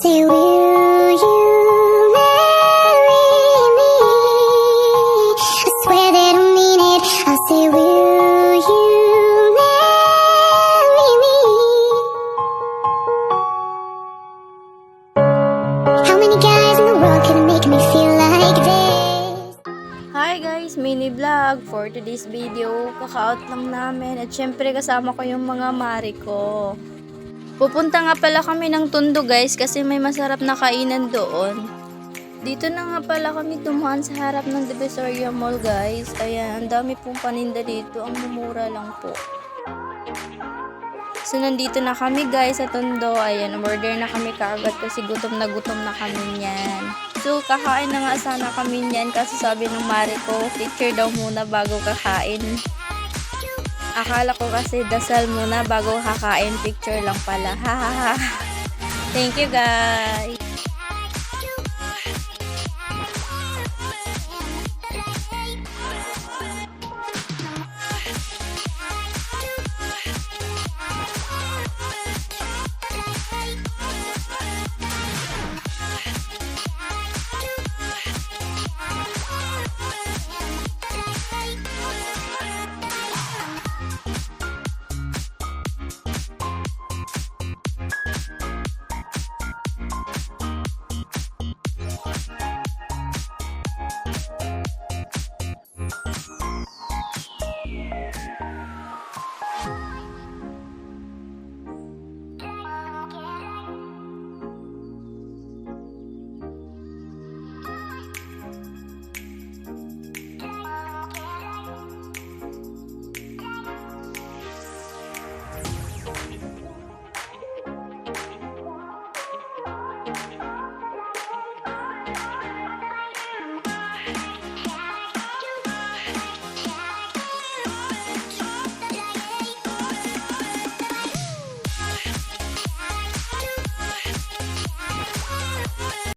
say, will you marry me? I swear that I mean it. I say, will you marry me? How many guys in the world can make me feel like this? Hi guys, mini vlog for today's video. Kaka-out lang namin at syempre kasama ko yung mga mari ko. Pupunta nga pala kami ng Tondo guys kasi may masarap na kainan doon. Dito na nga pala kami dumaan sa harap ng Divisoria Mall guys. Ayan, ang dami pong paninda dito. Ang mumura lang po. So, nandito na kami guys sa Tondo. Ayan, order na kami kaagad kasi gutom na gutom na kami niyan. So, kakain na nga sana kami niyan kasi sabi ng mare ko, picture daw muna bago kakain. Akala ko kasi dasal muna bago kakain, picture lang pala. Thank you guys.